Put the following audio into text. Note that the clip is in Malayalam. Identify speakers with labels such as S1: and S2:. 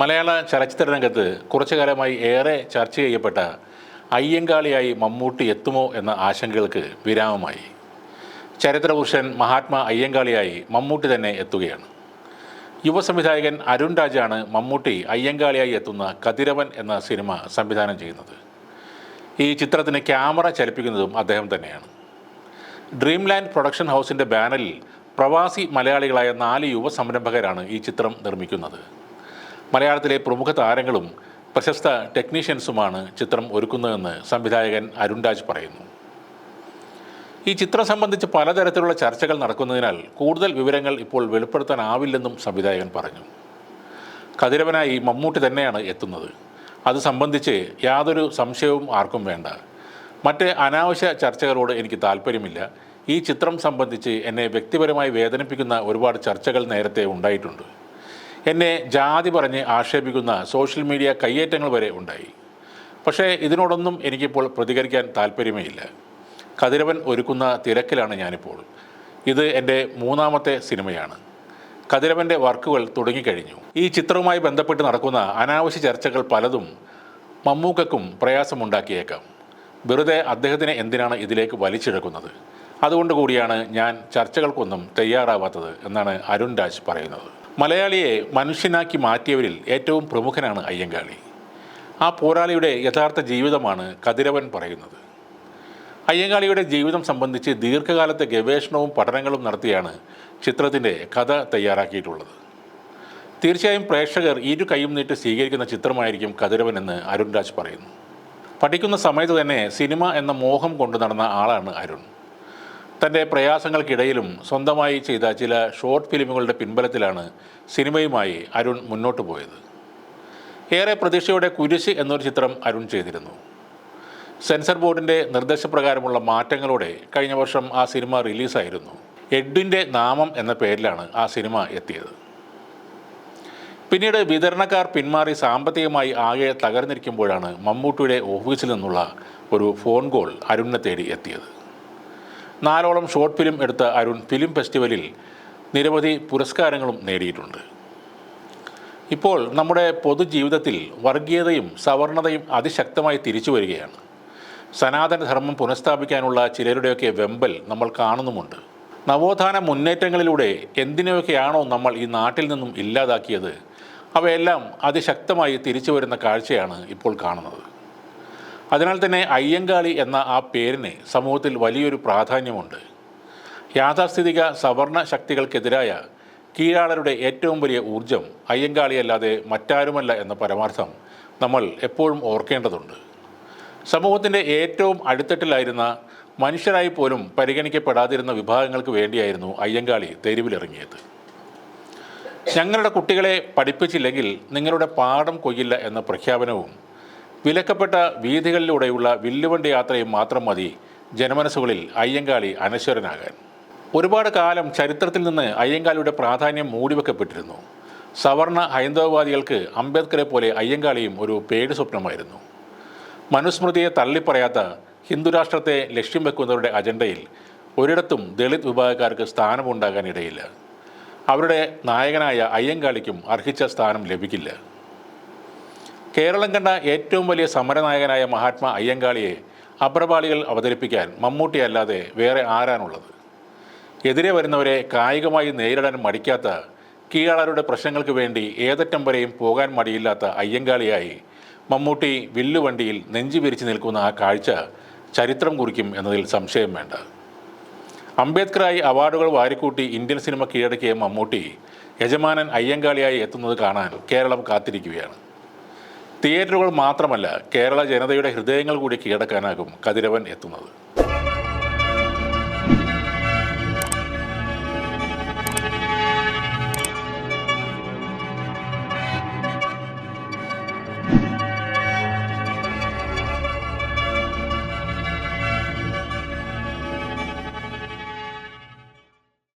S1: മലയാള ചലച്ചിത്ര രംഗത്ത് കുറച്ചു കാലമായി ഏറെ ചർച്ച ചെയ്യപ്പെട്ട അയ്യങ്കാളിയായി മമ്മൂട്ടി എത്തുമോ എന്ന ആശങ്കകൾക്ക് വിരാമമായി. ചരിത്രപുരുഷൻ മഹാത്മാ അയ്യങ്കാളിയായി മമ്മൂട്ടി തന്നെ എത്തുകയാണ്. യുവ സംവിധായകൻ അരുൺ രാജാണ് മമ്മൂട്ടി അയ്യങ്കാളിയായി എത്തുന്ന കതിരവൻ എന്ന സിനിമ സംവിധാനം ചെയ്യുന്നത്. ഈ ചിത്രത്തിന് ക്യാമറ ചലിപ്പിക്കുന്നതും അദ്ദേഹം തന്നെയാണ്. ഡ്രീം ലാൻഡ് പ്രൊഡക്ഷൻ ഹൗസിന്റെ ബാനറിൽ പ്രവാസി മലയാളികളായ നാല് യുവ സംരംഭകരാണ് ഈ ചിത്രം നിർമ്മിക്കുന്നത്. മലയാളത്തിലെ പ്രമുഖ താരങ്ങളും പ്രശസ്ത ടെക്നീഷ്യൻസുമാണ് ചിത്രം ഒരുക്കുന്നതെന്ന് സംവിധായകൻ അരുൺ രാജ് പറയുന്നു. ഈ ചിത്രം സംബന്ധിച്ച് പലതരത്തിലുള്ള ചർച്ചകൾ നടക്കുന്നതിനാൽ കൂടുതൽ വിവരങ്ങൾ ഇപ്പോൾ വെളിപ്പെടുത്താനാവില്ലെന്നും സംവിധായകൻ പറഞ്ഞു. കതിരവനായി മമ്മൂട്ടി തന്നെയാണ് എത്തുന്നത്. അത് സംബന്ധിച്ച് യാതൊരു സംശയവും ആർക്കും വേണ്ട. മറ്റ് അനാവശ്യ ചർച്ചകളോട് എനിക്ക് താല്പര്യമില്ല. ഈ ചിത്രം സംബന്ധിച്ച് എന്നെ വ്യക്തിപരമായി വേദനിപ്പിക്കുന്ന ഒരുപാട് ചർച്ചകൾ നേരത്തെ ഉണ്ടായിട്ടുണ്ട്. എന്നെ ജാതി പറഞ്ഞ് ആക്ഷേപിക്കുന്ന സോഷ്യൽ മീഡിയ കയ്യേറ്റങ്ങൾ വരെ ഉണ്ടായി. പക്ഷേ ഇതിനോടൊന്നും എനിക്കിപ്പോൾ പ്രതികരിക്കാൻ താല്പര്യമേ ഇല്ല കതിരവൻ ഒരുക്കുന്ന തിരക്കിലാണ് ഞാനിപ്പോൾ. ഇത് എന്റെ മൂന്നാമത്തെ സിനിമയാണ്. കതിരവന്റെ വർക്കുകൾ തുടങ്ങിക്കഴിഞ്ഞു. ഈ ചിത്രവുമായി ബന്ധപ്പെട്ട് നടക്കുന്ന അനാവശ്യ ചർച്ചകൾ പലതും മമ്മൂക്കും പ്രയാസമുണ്ടാക്കിയേക്കാം. വെറുതെ അദ്ദേഹത്തിനെ എന്തിനാണ് ഇതിലേക്ക് വലിച്ചിഴക്കുന്നത്? അതുകൊണ്ട് കൂടിയാണ് ഞാൻ ചർച്ചകൾക്കൊന്നും തയ്യാറാവാത്തത് എന്നാണ് അരുൺ രാജ് പറയുന്നത്. മലയാളിയെ മനുഷ്യനാക്കി മാറ്റിയവരിൽ ഏറ്റവും പ്രമുഖനാണ് അയ്യങ്കാളി. ആ പോരാളിയുടെ യഥാർത്ഥ ജീവിതമാണ് കതിരവൻ പറയുന്നത്. അയ്യങ്കാളിയുടെ ജീവിതം സംബന്ധിച്ച് ദീർഘകാലത്തെ ഗവേഷണവും പഠനങ്ങളും നടത്തിയാണ് ചിത്രത്തിന്റെ കഥ തയ്യാറാക്കിയിട്ടുള്ളത്. തീർച്ചയായും പ്രേക്ഷകർ ഇരു കൈയും നീട്ടി സ്വീകരിക്കുന്ന ചിത്രമായിരിക്കും കതിരവൻ എന്ന് അരുൺ രാജ് പറയുന്നു. പഠിക്കുന്ന സമയത്ത് തന്നെ സിനിമ എന്ന മോഹം കൊണ്ടു നടന്ന ആളാണ് അരുൺ. തന്റെ പ്രയാസങ്ങൾക്കിടയിലും സ്വന്തമായി ചെയ്ത ചില ഷോർട്ട് ഫിലിമുകളുടെ പിൻബലത്തിലാണ് സിനിമയുമായി അരുൺ മുന്നോട്ട് പോയത്. ഏറെ പ്രതീക്ഷയോടെ കുരിശ് എന്നൊരു ചിത്രം അരുൺ ചെയ്തിരുന്നു. സെൻസർ ബോർഡിന്റെ നിർദ്ദേശപ്രകാരമുള്ള മാറ്റങ്ങളോടെ കഴിഞ്ഞ വർഷം ആ സിനിമ റിലീസായിരുന്നു. എഡ്വിന്റെ നാമം എന്ന പേരിലാണ് ആ സിനിമ എത്തിയത്. പിന്നീട് വിതരണക്കാർ പിന്മാറി സാമ്പത്തികമായി ആകെ തകർന്നിരിക്കുമ്പോഴാണ് മമ്മൂട്ടിയുടെ ഓഫീസിൽ നിന്നുള്ള ഒരു ഫോൺ കോൾ അരുണിനെ തേടി എത്തിയത്. നാലോളം ഷോർട്ട് ഫിലിം എടുത്ത അരുൺ ഫിലിം ഫെസ്റ്റിവലിൽ നിരവധി പുരസ്കാരങ്ങളും നേടിയിട്ടുണ്ട്. ഇപ്പോൾ നമ്മുടെ പൊതുജീവിതത്തിൽ വർഗീയതയും സവർണതയും അതിശക്തമായി തിരിച്ചു വരികയാണ്. സനാതനധർമ്മം പുനഃസ്ഥാപിക്കാനുള്ള ചിലരുടെയൊക്കെ വെമ്പൽ നമ്മൾ കാണുന്നുമുണ്ട്. നവോത്ഥാന മുന്നേറ്റങ്ങളിലൂടെ എന്തിനെയൊക്കെയാണോ നമ്മൾ ഈ നാട്ടിൽ നിന്നും ഇല്ലാതാക്കിയത് അവയെല്ലാം അതിശക്തമായി തിരിച്ചു വരുന്ന കാഴ്ചയാണ് ഇപ്പോൾ കാണുന്നത്. അതിനാൽ തന്നെ അയ്യങ്കാളി എന്ന ആ പേരിന് സമൂഹത്തിൽ വലിയൊരു പ്രാധാന്യമുണ്ട്. യാഥാസ്ഥിതിക സവർണ ശക്തികൾക്കെതിരായ കീഴാളരുടെ ഏറ്റവും വലിയ ഊർജം അയ്യങ്കാളിയല്ലാതെ മറ്റാരുമല്ല എന്ന പരമാർത്ഥം നമ്മൾ എപ്പോഴും ഓർക്കേണ്ടതുണ്ട്. സമൂഹത്തിന്റെ ഏറ്റവും അടിത്തട്ടിലായിരുന്ന മനുഷ്യരായി പോലും പരിഗണിക്കപ്പെടാതിരുന്ന വിഭാഗങ്ങൾക്ക് വേണ്ടിയായിരുന്നു അയ്യങ്കാളി തെരുവിലിറങ്ങിയത്. ഞങ്ങളുടെ കുട്ടികളെ പഠിപ്പിച്ചില്ലെങ്കിൽ നിങ്ങളുടെ പാഠം കൊയ്യില്ല എന്ന പ്രഖ്യാപനവും വിലക്കപ്പെട്ട വീഥികളിലൂടെയുള്ള വില്ലുവണ്ടി യാത്രയും മാത്രം മതി. ജനമനസ്സുകളിൽ അയ്യങ്കാളി അനശ്വരനാകാൻ. ഒരുപാട് കാലം ചരിത്രത്തിൽ നിന്ന് അയ്യങ്കാളിയുടെ പ്രാധാന്യം മൂടിവെക്കപ്പെട്ടിരുന്നു. സവർണ ഹൈന്ദവവാദികൾക്ക് അംബേദ്കറെ പോലെ അയ്യങ്കാളിയും ഒരു പേടി സ്വപ്നമായിരുന്നു. മനുസ്മൃതിയെ തള്ളിപ്പറയാത്ത ഹിന്ദുരാഷ്ട്രത്തെ ലക്ഷ്യം വെക്കുന്നവരുടെ അജണ്ടയിൽ ഒരിടത്തും ദളിത് വിഭാഗക്കാർക്ക് സ്ഥാനമുണ്ടാകാനിടയില്ല. അവരുടെ നായകനായ അയ്യങ്കാളിക്കും അർഹിച്ച സ്ഥാനം ലഭിക്കില്ല. കേരളം കണ്ട ഏറ്റവും വലിയ സമരനായകനായ മഹാത്മാ അയ്യങ്കാളിയെ അപ്രപാളികൾ അവതരിപ്പിക്കാൻ മമ്മൂട്ടി അല്ലാതെ വേറെ ആരാണുള്ളത്? എതിരെ വരുന്നവരെ കായികമായി നേരിടാൻ മടിക്കാത്ത കീഴാളരുടെ പ്രശ്നങ്ങൾക്ക് വേണ്ടി ഏതറ്റം വരെയും പോകാൻ മടിയില്ലാത്ത അയ്യങ്കാളിയായി മമ്മൂട്ടി വില്ലുവണ്ടിയിൽ നെഞ്ചു വിരിച്ചു നിൽക്കുന്ന ആ കാഴ്ച ചരിത്രം കുറിക്കും എന്നതിൽ സംശയം വേണ്ട. അംബേദ്കറായി അവാർഡുകൾ വാരിക്കൂട്ടി ഇന്ത്യൻ സിനിമ കീഴടക്കിയ മമ്മൂട്ടി യജമാനൻ അയ്യങ്കാളിയായി എത്തുന്നത് കാണാൻ കേരളം കാത്തിരിക്കുകയാണ്. തിയേറ്ററുകൾ മാത്രമല്ല കേരള ജനതയുടെ ഹൃദയങ്ങൾ കൂടി കീഴടക്കാനാകും കതിരവൻ എത്തുന്നത്.